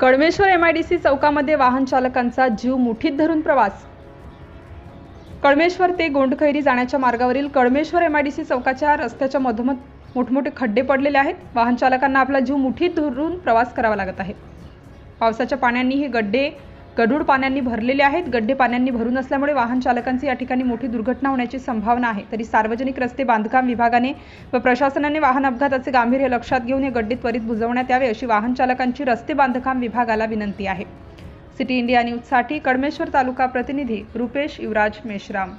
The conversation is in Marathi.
कडमेश्वर एमआयडीसी चौकामध्ये वाहन चालकांचा जीव मुठीत धरून प्रवास. कळमेश्वर ते गोंडखैरी जाण्याच्या मार्गावरील कळमेश्वर एमआयडीसी चौकाच्या रस्त्याच्या मधोमध मोठमोठे खड्डे पडलेले आहेत. वाहन चालकांना आपला जीव मुठीत धरून प्रवास करावा लागत आहे. पावसाच्या पाण्याने हे गड्डे गढूळ पाण्याने भरलेले आहेत. गड्डे पाण्याने भरून असल्यामुळे वाहन चालकांची या ठिकाणी मोठी दुर्घटना होण्याची संभावना आहे. तरी सार्वजनिक रस्ते बांधकाम विभागाने व प्रशासनाने वाहन अपघाताचे गांभीर्य लक्षात घेऊन हे गड्डे त्वरित बुजवण्यात यावे अशी वाहन चालकांची रस्ते बांधकाम विभागाला विनंती आहे. सिटी इंडिया न्यूजसाठी कडमेश्वर तालुका प्रतिनिधी रुपेश युवराज मेश्राम.